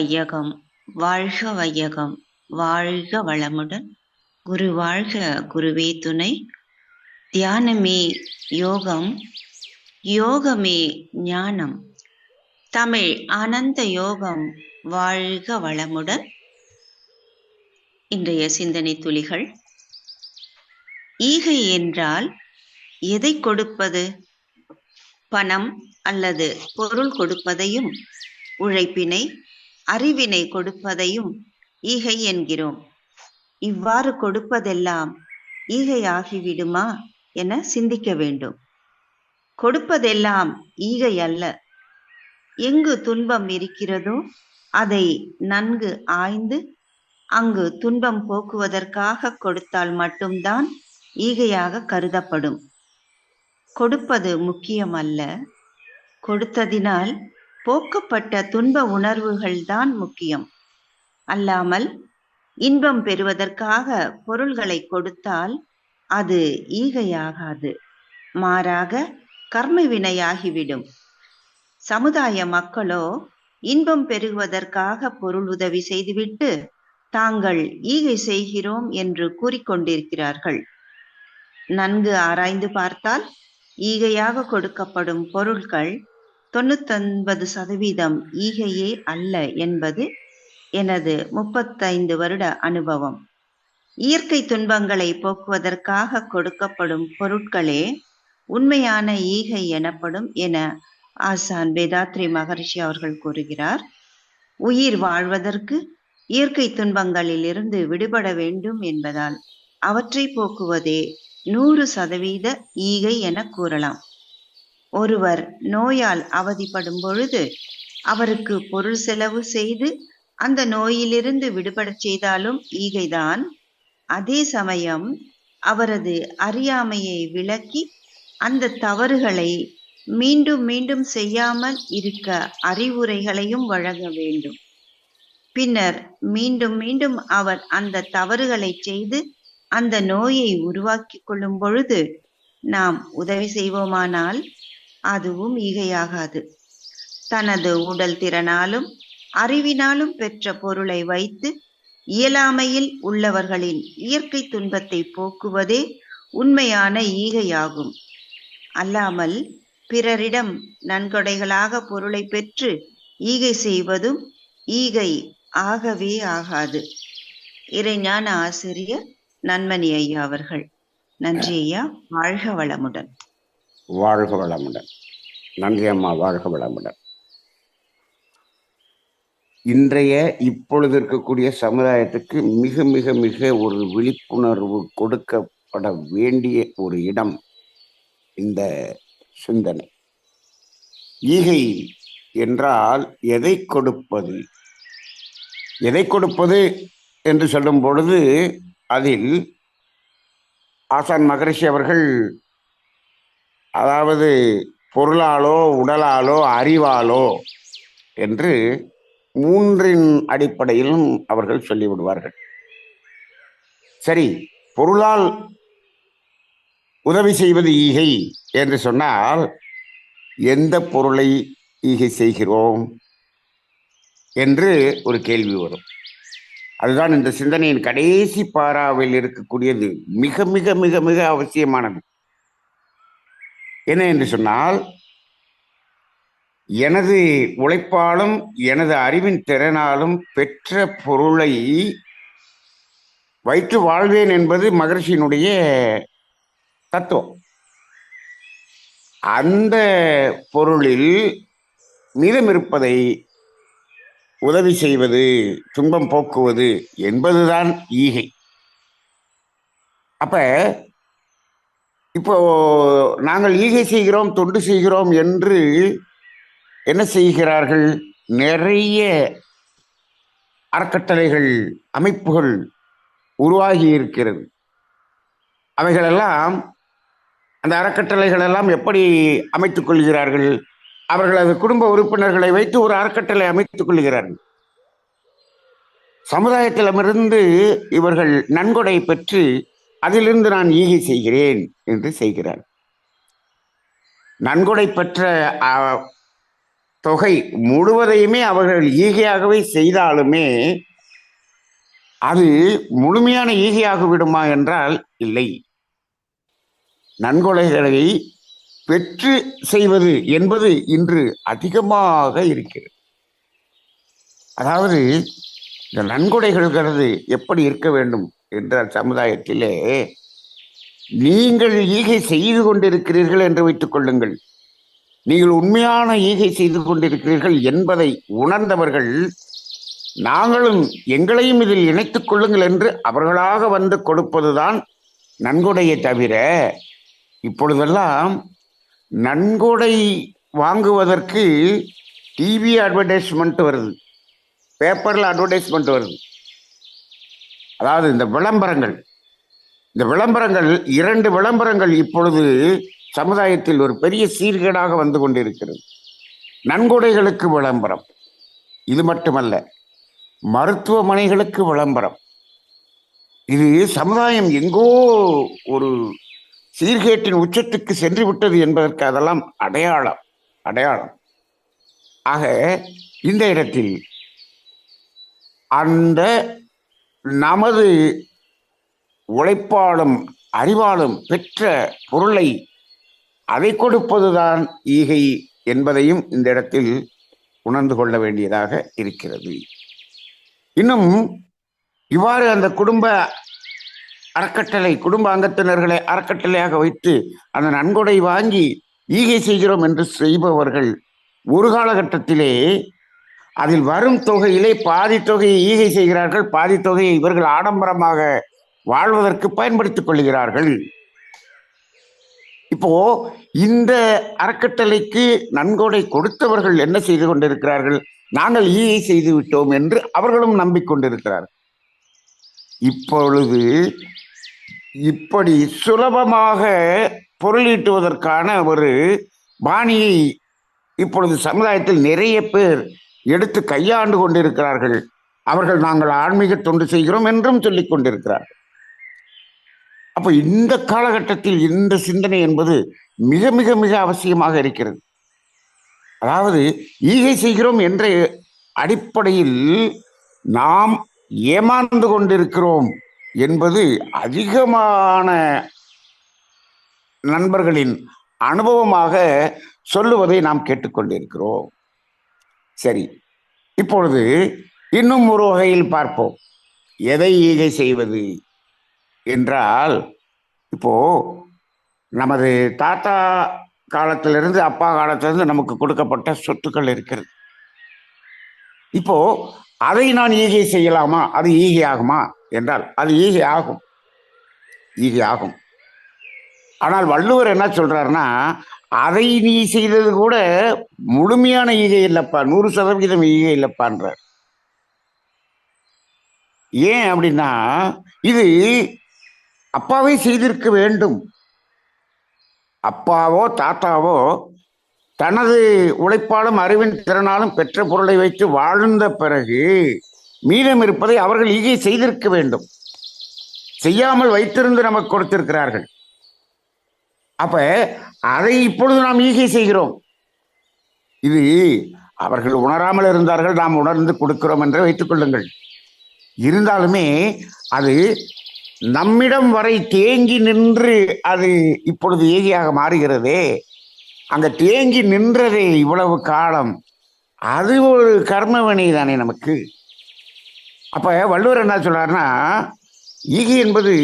வாழ்க வையகம் வாழ்க வையகம் வாழ்க வளமுடன். குரு வாழ்க குருவே துணை. தியானமே யோகம் யோகமே ஞானம். தமிழ் ஆனந்த யோகம் வாழ்க வளமுடன். இன்றைய சிந்தனை துளிகள் ஈகை என்றால் எதை கொடுப்பது? பணம் அல்லது பொருள் கொடுப்பதையும் உழைப்பினை அறிவினை கொடுப்பதையும் ஈகை என்கிறோம். இவ்வாறு கொடுப்பதெல்லாம் ஈகை ஆகிவிடுமா என சிந்திக்க வேண்டும். கொடுப்பதெல்லாம் ஈகை அல்ல. எங்கு துன்பம் இருக்கிறதோ அதை நன்கு ஆய்ந்து அங்கு துன்பம் போக்குவதற்காக கொடுத்தால் மட்டும்தான் ஈகையாக கருதப்படும். கொடுப்பது முக்கியமல்ல. கொடுத்ததினால் போக்கப்பட்ட துன்ப உணர்வுகள்தான் முக்கியம். அல்லாமல் இன்பம் பெறுவதற்காக பொருள்களை கொடுத்தால் அது ஈகையாகாது. மாறாக கர்ம வினையாகிவிடும். சமுதாய மக்களோ இன்பம் பெறுவதற்காக பொருள் உதவி செய்துவிட்டு தாங்கள் ஈகை செய்கிறோம் என்று கூறிக்கொண்டிருக்கிறார்கள். நன்கு ஆராய்ந்து பார்த்தால் ஈகையாக கொடுக்கப்படும் பொருட்கள் தொண்ணூத்தொன்பது சதவீதம் ஈகையே அல்ல என்பது எனது முப்பத்தைந்து வருட அனுபவம். இயற்கை துன்பங்களை போக்குவதற்காக கொடுக்கப்படும் பொருட்களே உண்மையான ஈகை எனப்படும் என ஆசான் வேதாத்ரி மகரிஷி அவர்கள் கூறுகிறார். உயிர் வாழ்வதற்கு இயற்கை துன்பங்களில் இருந்து விடுபட வேண்டும் என்பதால் அவற்றை போக்குவதே நூறு சதவீத ஈகை என கூறலாம். ஒருவர் நோயால் அவதிப்படும் பொழுது அவருக்கு பொருள் செலவு செய்து அந்த நோயிலிருந்து விடுபடச் செய்தாலும் ஈகைதான். அதே சமயம் அவரது அறியாமையை விளக்கி அந்த தவறுகளை மீண்டும் மீண்டும் செய்யாமல் இருக்க அறிவுரைகளையும் வழங்க வேண்டும். பின்னர் மீண்டும் மீண்டும் அவர் அந்த தவறுகளை செய்து அந்த நோயை உருவாக்கி கொள்ளும் பொழுது நாம் உதவி செய்வோமானால் அதுவும் ஈகையாகாது தனது உடல் திறனாலும் அறிவினாலும் பெற்ற பொருளை வைத்து இயலாமையில் உள்ளவர்களின் இயற்கை துன்பத்தை போக்குவதே உண்மையான ஈகையாகும். அல்லாமல் பிறரிடம் நன்கொடைகளாக பொருளை பெற்று ஈகை செய்வதும் ஈகை ஆகவே ஆகாது. இறைஞான ஆசிரியர் நன்மணி ஐயா அவர்கள். நன்றி ஐயா. வாழ்க வளமுடன். வாழ்க வளமுடன். நன்றி அம்மா வாழ்க வளமுடன். இன்றைய இப்பொழுது இருக்கக்கூடிய சமுதாயத்துக்கு மிக மிக மிக ஒரு விழிப்புணர்வு கொடுக்கப்பட வேண்டிய ஒரு இடம் இந்த சிந்தனை. ஈகை என்றால் எதை கொடுப்பது? எதை கொடுப்பது என்று சொல்லும் பொழுது அதில் ஆசான் மகரிஷி அவர்கள் அதாவது பொருளாலோ உடலாலோ அறிவாலோ என்று மூன்றின் அடிப்படையிலும் அவர்கள் சொல்லிவிடுவார்கள். சரி பொருளால் உதவி செய்வது ஈகை என்று சொன்னால் எந்த பொருளை ஈகை செய்கிறோம் என்று ஒரு கேள்வி வரும். அதுதான் இந்த சிந்தனையின் கடைசி பாராவில் இருக்கக்கூடியது. மிக மிக மிக மிக அவசியமானது. என்ன என்று சொன்னால் எனது உழைப்பாலும் எனது அறிவின் திறனாலும் பெற்ற பொருளை வைத்து வாழ்வேன் என்பது மகர்ஷியினுடைய தத்துவம். அந்த பொருளில் மீதம் இருப்பதை உதவி செய்வது துன்பம் போக்குவது என்பதுதான் ஈகை. அப்போ இப்போ நாங்கள் ஈகை செய்கிறோம் தொண்டு செய்கிறோம் என்று என்ன செய்கிறார்கள்? நிறைய அறக்கட்டளைகள் அமைப்புகள் உருவாகி இருக்கிறது. அவைகளெல்லாம் அந்த அறக்கட்டளைகள் எல்லாம் எப்படி அமைத்துக் கொள்கிறார்கள்? அவர்களது குடும்ப உறுப்பினர்களை வைத்து ஒரு அறக்கட்டளை அமைத்துக் கொள்கிறார்கள். சமுதாயத்திடமிருந்து இவர்கள் நன்கொடை பெற்று அதிலிருந்து நான் ஈகை செய்கிறேன் என்று செய்கிறார். நன்கொடை பெற்ற தொகை முழுவதையுமே அவர்கள் ஈகையாகவே செய்தாலுமே அது முழுமையான ஈகையாக விடுமா என்றால் இல்லை. நன்கொடைகளை பெற்று செய்வது என்பது இன்று அதிகமாக இருக்கிறது. அதாவது இந்த நன்கொடைகள்கிறது எப்படி இருக்க வேண்டும்? என்ற சமுதாயத்திலே நீங்கள் ஈகை செய்து கொண்டிருக்கிறீர்கள் என்று வைத்துக் கொள்ளுங்கள். நீங்கள் உண்மையான ஈகை செய்து கொண்டிருக்கிறீர்கள் என்பதை உணர்ந்தவர்கள் நாங்களும் எங்களையும் இதில் இணைத்துக் கொள்ளுங்கள் என்று அவர்களாக வந்து கொடுப்பதுதான் நன்கொடையை தவிர இப்பொழுதெல்லாம் நன்கொடை வாங்குவதற்கு டிவி அட்வர்டைஸ்மெண்ட் வருது. பேப்பரில் அட்வர்டைஸ்மெண்ட் வருது. அதாவது இந்த விளம்பரங்கள். இந்த விளம்பரங்கள் இரண்டு விளம்பரங்கள் இப்பொழுது சமுதாயத்தில் ஒரு பெரிய சீர்கேடாக வந்து கொண்டிருக்கிறது. நன்கொடைகளுக்கு விளம்பரம். இது மட்டுமல்ல மருத்துவமனைகளுக்கு விளம்பரம். இது சமுதாயம் எங்கோ ஒரு சீர்கேட்டின் உச்சத்துக்கு சென்று விட்டது என்பதற்கு அதெல்லாம் அடையாளம் அடையாளம். ஆக இந்த இடத்தில் அந்த நமது உழைப்பாலும் அறிவாலும் பெற்ற பொருளை அதை கொடுப்பதுதான் ஈகை என்பதையும் இந்த இடத்தில் உணர்ந்து கொள்ள வேண்டியதாக இருக்கிறது. இன்னும் இவ்வாறு அந்த குடும்ப அறக்கட்டளை குடும்ப அங்கத்தினர்களை அறக்கட்டளையாக வைத்து அந்த நன்கொடை வாங்கி ஈகை செய்கிறோம் என்று செய்பவர்கள் ஒரு காலகட்டத்திலே அதில் வரும் தொகையிலே பாதி தொகையை ஈகை செய்கிறார்கள். பாதி தொகையை இவர்கள் ஆடம்பரமாக வாழ்வதற்கு பயன்படுத்திக் கொள்கிறார்கள். இப்போ இந்த அறக்கட்டளைக்கு நன்கொடை கொடுத்தவர்கள் என்ன செய்து கொண்டிருக்கிறார்கள்? நாங்கள் ஈகை செய்து விட்டோம் என்று அவர்களும் நம்பிக்கொண்டிருக்கிறார்கள் இப்பொழுது இப்படி சுலபமாக பொருளீட்டுவதற்கான ஒரு பாணியை இப்பொழுது சமுதாயத்தில் நிறைய பேர் எடுத்து கையாண்டு கொண்டிருக்கிறார்கள். அவர்கள் நாங்கள் ஆன்மீக தொண்டு செய்கிறோம் என்றும் சொல்லிக் கொண்டிருக்கிறார்கள் அப்போ இந்த காலகட்டத்தில் இந்த சிந்தனை என்பது மிக மிக மிக அவசியமாக இருக்கிறது. அதாவது ஈகை செய்கிறோம் என்ற அடிப்படையில் நாம் ஏமாந்து கொண்டிருக்கிறோம் என்பது அதிகமான நண்பர்களின் அனுபவமாக சொல்லுவதை நாம் கேட்டுக்கொண்டிருக்கிறோம். சரி. இப்பொழுது இன்னும் ஒரு வகையில் பார்ப்போம். எதை ஈகை செய்வது? என்றால் இப்போ நமது தாத்தா காலத்திலிருந்து அப்பா காலத்திலிருந்து நமக்கு கொடுக்கப்பட்ட சொத்துக்கள் இருக்கிறது. இப்போ அதை நான் ஈகை செய்யலாமா? அது ஈகை ஆகுமா? என்றால் அது ஈகை ஆகும். ஈகை ஆகும். ஆனால் வள்ளுவர் என்ன சொல்றாருன்னா அதை நீ செய்தது கூட முழுமையான ஈகை இல்லப்பா. நூறு சதவீதம் ஈகை இல்லைப்பான்றார். ஏன் அப்படின்னா இது அப்பாவே செய்திருக்க வேண்டும். அப்பாவோ தாத்தாவோ தனது உழைப்பாலும் அறிவின் திறனாலும் பெற்ற பொருளை வைத்து வாழ்ந்த பிறகு மீதம் இருப்பதை அவர்கள் ஈகை செய்திருக்க வேண்டும். செய்யாமல் வைத்திருந்து நமக்கு கொடுத்திருக்கிறார்கள். அப்ப அதை இப்பொழுது நாம் ஈகை செய்கிறோம். இது அவர்கள் உணராமல் இருந்தார்கள் நாம் உணர்ந்து கொடுக்கிறோம் என்று வைத்துக் கொள்ளுங்கள். இருந்தாலுமே அது நம்மிடம் வரை தேங்கி நின்று அது இப்பொழுது ஏகியாக மாறுகிறதே. அங்க தேங்கி நின்றதே இவ்வளவு காலம். அது ஒரு கர்மவினை தானே நமக்கு. அப்ப வள்ளுவர் என்ன சொல்றாருன்னா ஈகை என்பது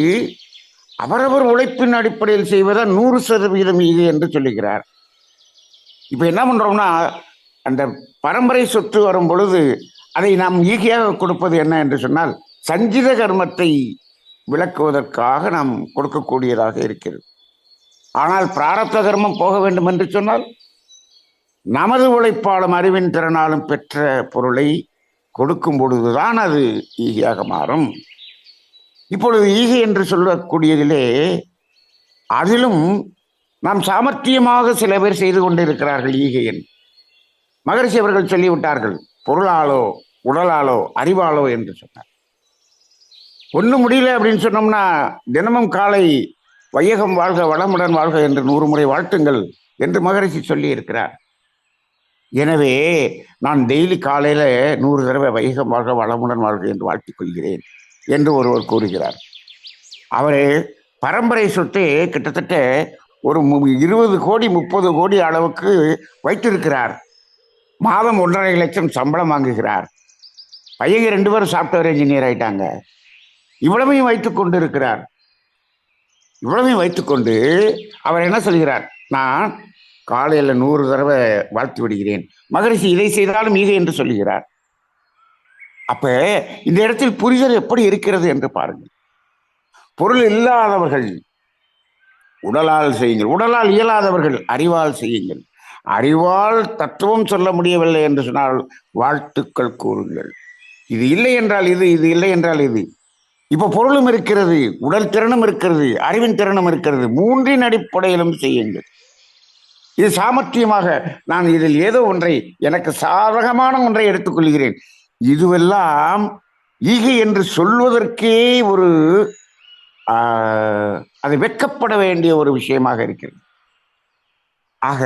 அவரவர் உழைப்பின் அடிப்படையில் செய்வதா நூறு சதவீதம் இது என்று சொல்லுகிறார். இப்ப என்ன பண்றோம்னா அந்த பரம்பரை சொத்து வரும் பொழுது அதை நாம் ஈகையாக கொடுப்பது என்ன என்று சொன்னால் சஞ்சித கர்மத்தை விளக்குவதற்காக நாம் கொடுக்கக்கூடியதாக இருக்கிறது. ஆனால் பிராரத்த கர்மம் போக வேண்டும் என்று சொன்னால் நமது உழைப்பாலும் அறிவின் திறனாலும் பெற்ற பொருளை கொடுக்கும் பொழுதுதான் அது ஈகையாக மாறும். இப்பொழுது ஈகை என்று சொல்லக்கூடியதிலே அதிலும் நாம் சாமர்த்தியமாக சில பேர் செய்து கொண்டிருக்கிறார்கள் ஈகையன் மகரிஷி அவர்கள் சொல்லிவிட்டார்கள் பொருளாலோ உடலாலோ அறிவாலோ என்று சொன்னார். ஒன்றும் முடியல அப்படின்னு சொன்னோம்னா தினமும் காலை வையகம் வாழ்க வளமுடன் வாழ்க என்று நூறு முறை வாழ்த்துங்கள் என்று மகரிஷி சொல்லி இருக்கிறார் எனவே நான் டெய்லி காலையில நூறு தடவை வைகம் வாழ்க வளமுடன் வாழ்க என்று வாழ்த்திக் கொள்கிறேன். என்று ஒருவர் கூறுகிறார். அவர் பரம்பரை சொத்து கிட்டத்தட்ட ஒரு மு- இருபது கோடி முப்பது கோடி அளவுக்கு வைத்திருக்கிறார். மாதம் ஒன்றரை லட்சம் சம்பளம் வாங்குகிறார். பையங்க ரெண்டு பேரும் சாஃப்ட்வேர் இன்ஜினியர் ஆயிட்டாங்க. இவ்வளவையும் வைத்து கொண்டு இருக்கிறார் இவ்வளவையும் வைத்துக்கொண்டு அவர் என்ன சொல்கிறார்? நான் காலையில் நூறு தடவை வாழ்த்து விடுகிறேன். மகரிஷி இதை செய்தாலும் ஈகை என்று சொல்லுகிறார் அப்ப இந்த இடத்தில் புரிதல் எப்படி இருக்கிறது என்று பாருங்கள். பொருள் இல்லாதவர்கள் உடலால் செய்யுங்கள். உடலால் இயலாதவர்கள் அறிவால் செய்யுங்கள். அறிவால் தத்துவம் சொல்ல முடியவில்லை என்று சொன்னால் வாழ்த்துக்கள் கூறுங்கள். இது இல்லை என்றால் இது இது இல்லை என்றால் இது. இப்போ பொருளும் இருக்கிறது உடல் திறனும் இருக்கிறது அறிவின் திறனும் இருக்கிறது. மூன்றின் அடிப்படையிலும் செய்யுங்கள். இது சாமர்த்தியமாக நான் இதில் ஏதோ ஒன்றை எனக்கு சாதகமான ஒன்றை எடுத்துக்கொள்கிறேன் இதுவெல்லாம் ஈகை என்று சொல்வதற்கே ஒரு அது வெட்கப்பட வேண்டிய ஒரு விஷயமாக இருக்கிறது. ஆக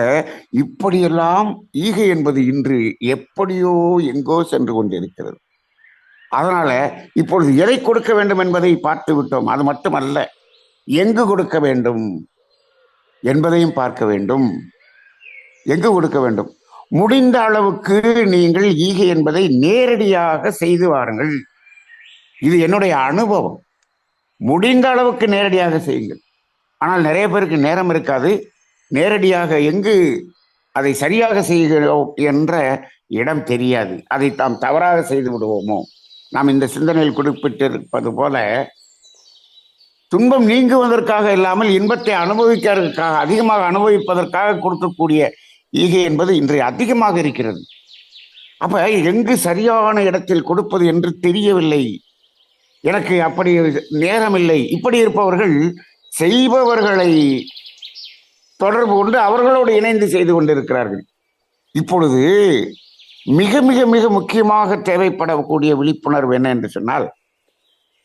இப்படியெல்லாம் ஈகை என்பது இன்று எப்படியோ எங்கோ சென்று கொண்டிருக்கிறது. அதனால இப்பொழுது எதை கொடுக்க வேண்டும் என்பதை பார்த்து விட்டோம். அது மட்டுமல்ல எங்கு கொடுக்க வேண்டும் என்பதையும் பார்க்க வேண்டும். எங்கு கொடுக்க வேண்டும்? முடிந்த அளவுக்கு நீங்கள் ஈகை என்பதை நேரடியாக செய்து வாருங்கள். இது என்னுடைய அனுபவம். முடிந்த அளவுக்கு நேரடியாக செய்யுங்கள். ஆனால் நிறைய பேருக்கு நேரம் இருக்காது. நேரடியாக எங்கு அதை சரியாக செய்கிறோம் என்ற இடம் தெரியாது. அதை தாம் தவறாக செய்து விடுவோமோ? நாம் இந்த சிந்தனையில் குறிப்பிட்டிருப்பது போல துன்பம் நீங்குவதற்காக இல்லாமல் இன்பத்தை அனுபவிக்கிறதுக்காக அதிகமாக அனுபவிப்பதற்காக கொடுக்கக்கூடிய ஈகை என்பது இன்றைய அதிகமாக இருக்கிறது. அப்ப எங்கு சரியான இடத்தில் கொடுப்பது என்று தெரியவில்லை. எனக்கு அப்படி நேரமில்லை. இப்படி இருப்பவர்கள் செய்பவர்களை தொடர்பு கொண்டு அவர்களோடு இணைந்து செய்து கொண்டிருக்கிறார்கள். இப்பொழுது மிக மிக மிக முக்கியமாக தேவைப்படக்கூடிய விழிப்புணர்வு என்ன என்று சொன்னால்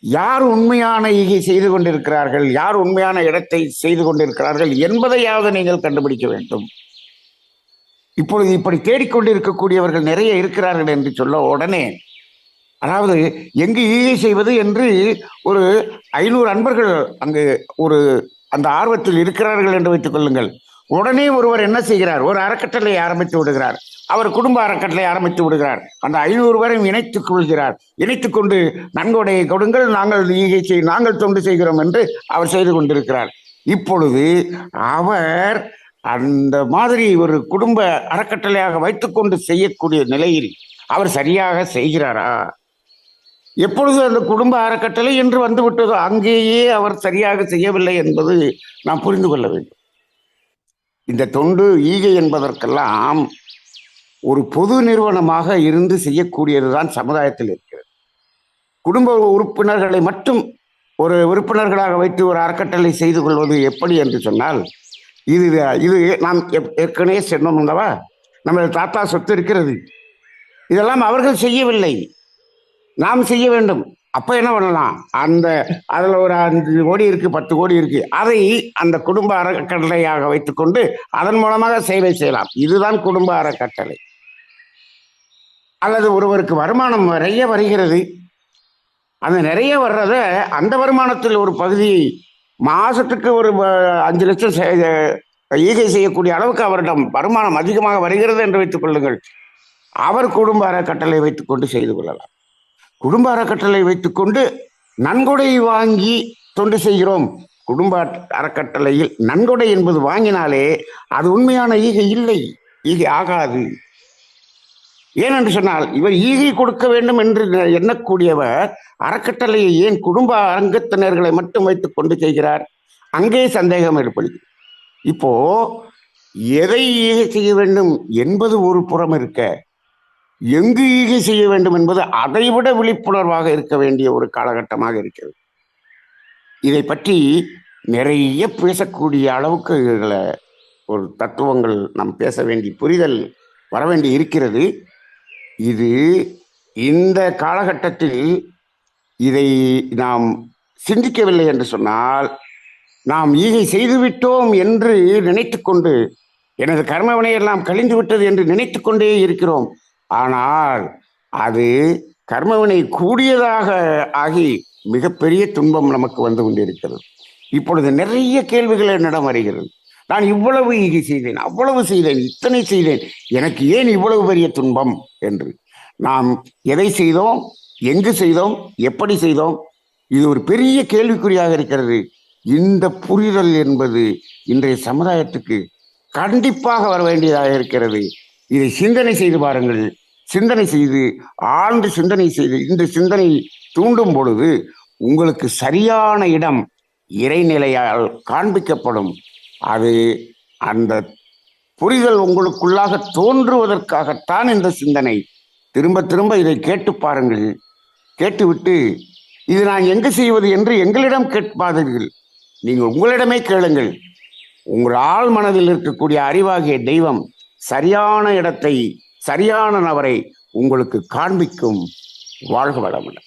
யார் உண்மையான ஈகை செய்து கொண்டிருக்கிறார்கள் யார் உண்மையான இடத்தை செய்து கொண்டிருக்கிறார்கள் என்பதையாவது நீங்கள் கண்டுபிடிக்க வேண்டும். இப்பொழுது இப்படி தேடிக்கொண்டிருக்கக்கூடியவர்கள் நிறைய இருக்கிறார்கள் என்று சொல்ல உடனே அதாவது எங்கு ஈகை செய்வது என்று ஒரு ஐநூறு அன்பர்கள் அங்கு ஒரு அந்த ஆர்வத்தில் இருக்கிறார்கள் என்று வைத்துக் கொள்ளுங்கள். உடனே ஒருவர் என்ன செய்கிறார்? ஒரு அறக்கட்டளை ஆரம்பித்து விடுகிறார். அவர் குடும்ப அறக்கட்டளை ஆரம்பித்து விடுகிறார். அந்த ஐநூறு பேரையும் இணைத்துக் கொள்கிறார். இணைத்துக் கொண்டு நன்கொடையை கொடுங்கள் நாங்கள் ஈகை செய் நாங்கள் தொண்டு செய்கிறோம் என்று அவர் செய்து கொண்டிருக்கிறார். இப்பொழுது அவர் அந்த மாதிரி ஒரு குடும்ப அறக்கட்டளையாக வைத்துக்கொண்டு செய்யக்கூடிய நிலையில் அவர் சரியாக செய்கிறாரா? எப்பொழுது அந்த குடும்ப அறக்கட்டளை என்று வந்து விட்டதோ அங்கேயே அவர் சரியாக செய்யவில்லை என்பது நாம் புரிந்து கொள்ள வேண்டும். இந்த தொண்டு ஈகை என்பதற்கெல்லாம் ஒரு பொது நிறுவனமாக இருந்து செய்யக்கூடியதுதான் சமுதாயத்தில் இருக்கிறது. குடும்ப உறுப்பினர்களை மட்டும் ஒரு உறுப்பினர்களாக வைத்து ஒரு அறக்கட்டளை செய்து கொள்வது எப்படி என்று சொன்னால் இது இது நாம் ஏற்கனவே சொன்னோம் அல்லவா? நமது தாத்தா சொத்து இருக்கிறது. இதெல்லாம் அவர்கள் செய்யவில்லை. நாம் செய்ய வேண்டும். அப்ப என்ன பண்ணலாம்? அந்த அதுல ஒரு அஞ்சு கோடி இருக்கு பத்து கோடி இருக்கு. அதை அந்த குடும்ப அறக்கட்டளையாக வைத்துக்கொண்டு அதன் மூலமாக சேவை செய்யலாம். இதுதான் குடும்ப அறக்கட்டளை. அல்லது ஒருவருக்கு வருமானம் நிறைய வருகிறது. அந்த நிறைய வர்றத அந்த வருமானத்தில் ஒரு பகுதியை மாசத்துக்கு ஒரு அஞ்சு லட்சம் ஈகை செய்யக்கூடிய அளவுக்கு அவரிடம் வருமானம் அதிகமாக வருகிறது என்று வைத்துக் கொள்ளுங்கள். அவர் குடும்ப அறக்கட்டளை வைத்துக்கொண்டு செய்து கொள்ளலாம். குடும்ப அறக்கட்டளை வைத்துக்கொண்டு நன்கொடை வாங்கி தொண்டு செய்கிறோம். குடும்ப அறக்கட்டளையில் நன்கொடை என்பது வாங்கினாலே அது உண்மையான ஈகை இல்லை. ஈகை ஆகாது. ஏனென்று சொன்னால் இவர் ஈகை கொடுக்க வேண்டும் என்று எண்ணக்கூடியவர் அறக்கட்டளையை ஏன் குடும்ப அங்கத்தினர்களை மட்டும் வைத்துக் கொண்டு செய்கிறார்? அங்கே சந்தேகம் ஏற்படுது இப்போ எதை ஈகை செய்ய வேண்டும் என்பது ஒரு புறம் இருக்க எங்கு ஈகை செய்ய வேண்டும் என்பது அதைவிட விழிப்புணர்வாக இருக்க வேண்டிய ஒரு காலகட்டமாக இருக்கிறது. இதை பற்றி நிறைய பேசக்கூடிய அளவுக்கு இதில் ஒரு தத்துவங்கள் நாம் பேச வேண்டிய புரிதல் வர வேண்டி இருக்கிறது. இது இந்த காலகட்டத்தில் இதை நாம் சிந்திக்கவில்லை என்று சொன்னால் நாம் ஈகை செய்துவிட்டோம் என்று நினைத்துக்கொண்டு எனது கர்மவினை எல்லாம் கழிந்து விட்டது என்று நினைத்து கொண்டே இருக்கிறோம். ஆனால் அது கர்மவினை கூடியதாக ஆகி மிகப்பெரிய துன்பம் நமக்கு வந்து கொண்டிருக்கிறது. இப்பொழுது நிறைய கேள்விகள் என்னிடம் வருகிறது. நான் இவ்வளவு இது செய்தேன் அவ்வளவு செய்தேன் இத்தனை செய்தேன். எனக்கு ஏன் இவ்வளவு பெரிய துன்பம்? என்று. நாம் எதை செய்தோம்? எங்கு செய்தோம்? எப்படி செய்தோம்? இது ஒரு பெரிய கேள்விக்குறியாக இருக்கிறது. இந்த புரிதல் என்பது இன்றைய சமுதாயத்துக்கு கண்டிப்பாக வர வேண்டியதாக இருக்கிறது. இதை சிந்தனை செய்து பாருங்கள். சிந்தனை செய்து ஆழ்ந்து சிந்தனை செய்து இந்த சிந்தனை தூண்டும் பொழுது உங்களுக்கு சரியான இடம் இறைநிலையால் காண்பிக்கப்படும். அது அந்த புரிதல் உங்களுக்குள்ளாக தோன்றுவதற்காகத்தான் இந்த சிந்தனை. திரும்ப திரும்ப இதை கேட்டு பாருங்கள். கேட்டுவிட்டு இது நான் எங்கு செய்வது என்று எங்களிடம் கேட்பாதீர்கள். நீங்கள் உங்களிடமே கேளுங்கள். உங்கள் ஆள் மனதில் இருக்கக்கூடிய அறிவாகிய தெய்வம் சரியான இடத்தை சரியான நபரை உங்களுக்கு காண்பிக்கும் வாழ்க வளமுடன்.